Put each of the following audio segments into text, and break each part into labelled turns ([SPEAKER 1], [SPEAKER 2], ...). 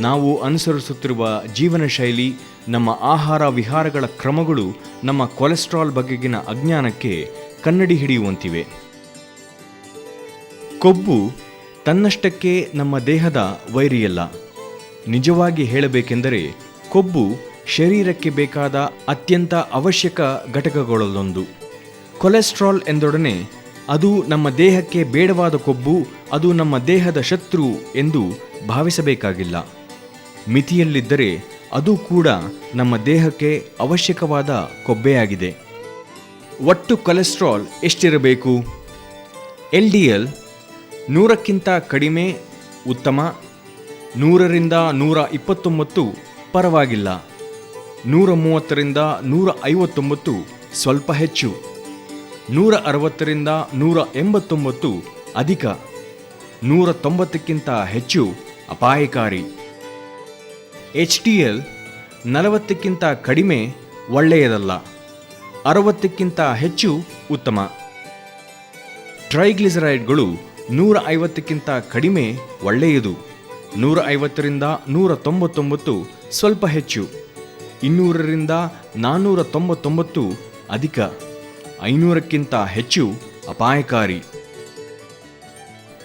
[SPEAKER 1] ನಾವು ಅನುಸರಿಸುತ್ತಿರುವ ಜೀವನ ಶೈಲಿ, ನಮ್ಮ ಆಹಾರ ವಿಹಾರಗಳ ಕ್ರಮಗಳು, ನಮ್ಮ ಕೊಲೆಸ್ಟ್ರಾಲ್ ಬಗೆಗಿನ ಅಜ್ಞಾನಕ್ಕೆ ಕನ್ನಡಿ ಹಿಡಿಯುವಂತಿವೆ. ಕೊಬ್ಬು ತನ್ನಷ್ಟಕ್ಕೆ ನಮ್ಮ ದೇಹದ ವೈರಿಯಲ್ಲ. ನಿಜವಾಗಿ ಹೇಳಬೇಕೆಂದರೆ, ಕೊಬ್ಬು ಶರೀರಕ್ಕೆ ಬೇಕಾದ ಅತ್ಯಂತ ಅವಶ್ಯಕ ಘಟಕಗಳಲ್ಲೊಂದು. ಕೊಲೆಸ್ಟ್ರಾಲ್ ಎಂದೊಡನೆ, ಅದು ನಮ್ಮ ದೇಹಕ್ಕೆ ಬೇಡವಾದ ಕೊಬ್ಬು, ಅದು ನಮ್ಮ ದೇಹದ ಶತ್ರು ಎಂದು ಭಾವಿಸಬೇಕಾಗಿಲ್ಲ. ಮಿತಿಯಲ್ಲಿದ್ದರೆ ಅದು ಕೂಡ ನಮ್ಮ ದೇಹಕ್ಕೆ ಅವಶ್ಯಕವಾದ ಕೊಬ್ಬೆಯಾಗಿದೆ. ಒಟ್ಟು ಕೊಲೆಸ್ಟ್ರಾಲ್ ಎಷ್ಟಿರಬೇಕು? ಎಲ್ ಡಿ ಎಲ್ ನೂರಕ್ಕಿಂತ ಕಡಿಮೆ ಉತ್ತಮ, ನೂರರಿಂದ ನೂರ ಇಪ್ಪತ್ತೊಂಬತ್ತು ಪರವಾಗಿಲ್ಲ. ನೂರ ಮೂವತ್ತರಿಂದ ನೂರ ಐವತ್ತೊಂಬತ್ತು ಸ್ವಲ್ಪ ಹೆಚ್ಚು. ನೂರ ಅರವತ್ತರಿಂದ ನೂರ ಎಂಬತ್ತೊಂಬತ್ತು ಅಧಿಕ. ನೂರ ತೊಂಬತ್ತಕ್ಕಿಂತ ಹೆಚ್ಚು ಅಪಾಯಕಾರಿ. ಎಚ್ ಟಿ ಎಲ್ ನಲವತ್ತಕ್ಕಿಂತ ಕಡಿಮೆ ಒಳ್ಳೆಯದಲ್ಲ, ಅರವತ್ತಕ್ಕಿಂತ ಹೆಚ್ಚು ಉತ್ತಮ. ಟ್ರೈಗ್ಲಿಸರೈಡ್ಗಳು ನೂರ ಐವತ್ತಕ್ಕಿಂತ ಕಡಿಮೆ ಒಳ್ಳೆಯದು ನೂರ ಐವತ್ತರಿಂದ ನೂರ ತೊಂಬತ್ತೊಂಬತ್ತು ಸ್ವಲ್ಪ ಹೆಚ್ಚು, ಇನ್ನೂರರಿಂದ ನಾನ್ನೂರ ತೊಂಬತ್ತೊಂಬತ್ತು ಅಧಿಕ, ಐನೂರಕ್ಕಿಂತ ಹೆಚ್ಚು ಅಪಾಯಕಾರಿ.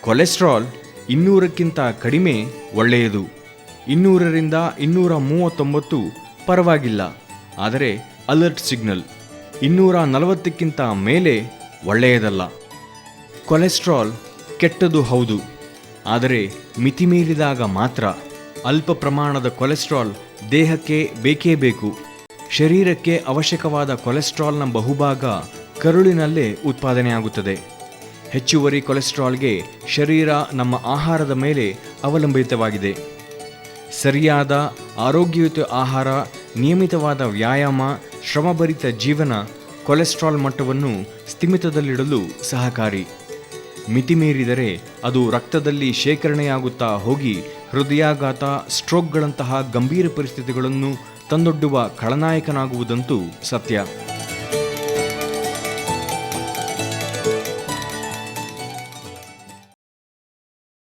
[SPEAKER 1] ಕೊಲೆಸ್ಟ್ರಾಲ್ ಇನ್ನೂರಕ್ಕಿಂತ ಕಡಿಮೆ ಒಳ್ಳೆಯದು. ಇನ್ನೂರರಿಂದ ಇನ್ನೂರ ಮೂವತ್ತೊಂಬತ್ತು ಪರವಾಗಿಲ್ಲ. ಆದರೆ ಅಲರ್ಟ್ ಸಿಗ್ನಲ್ ಇನ್ನೂರ ನಲವತ್ತಕ್ಕಿಂತ ಮೇಲೆ ಒಳ್ಳೆಯದಲ್ಲ. ಕೊಲೆಸ್ಟ್ರಾಲ್ ಕೆಟ್ಟದು ಹೌದು. ಆದರೆ ಮಿತಿಮೀರಿದಾಗ ಮಾತ್ರ ಅಲ್ಪ ಪ್ರಮಾಣದ ಕೊಲೆಸ್ಟ್ರಾಲ್ ದೇಹಕ್ಕೆ ಬೇಕೇ ಬೇಕು. ಶರೀರಕ್ಕೆ ಅವಶ್ಯಕವಾದ ಕೊಲೆಸ್ಟ್ರಾಲ್ನ ಬಹುಭಾಗ ಕರುಳಿನಲ್ಲೇ ಉತ್ಪಾದನೆಯಾಗುತ್ತದೆ. ಹೆಚ್ಚುವರಿ ಕೊಲೆಸ್ಟ್ರಾಲ್ಗೆ ಶರೀರ ನಮ್ಮ ಆಹಾರದ ಮೇಲೆ ಅವಲಂಬಿತವಾಗಿದೆ. ಸರಿಯಾದ ಆರೋಗ್ಯಯುತ ಆಹಾರ, ನಿಯಮಿತವಾದ ವ್ಯಾಯಾಮ, ಶ್ರಮಭರಿತ ಜೀವನ, ಕೊಲೆಸ್ಟ್ರಾಲ್ ಮಟ್ಟವನ್ನು ಸ್ಥಿಮಿತದಲ್ಲಿಡಲು ಸಹಕಾರಿ. ಮಿತಿಮೀರಿದರೆ ಅದು ರಕ್ತದಲ್ಲಿ ಶೇಖರಣೆಯಾಗುತ್ತಾ ಹೋಗಿ ಹೃದಯಾಘಾತ, ಸ್ಟ್ರೋಕ್ಗಳಂತಹ ಗಂಭೀರ ಪರಿಸ್ಥಿತಿಗಳನ್ನು ತಂದೊಡ್ಡುವ ಖಳನಾಯಕನಾಗುವುದಂತೂ ಸತ್ಯ.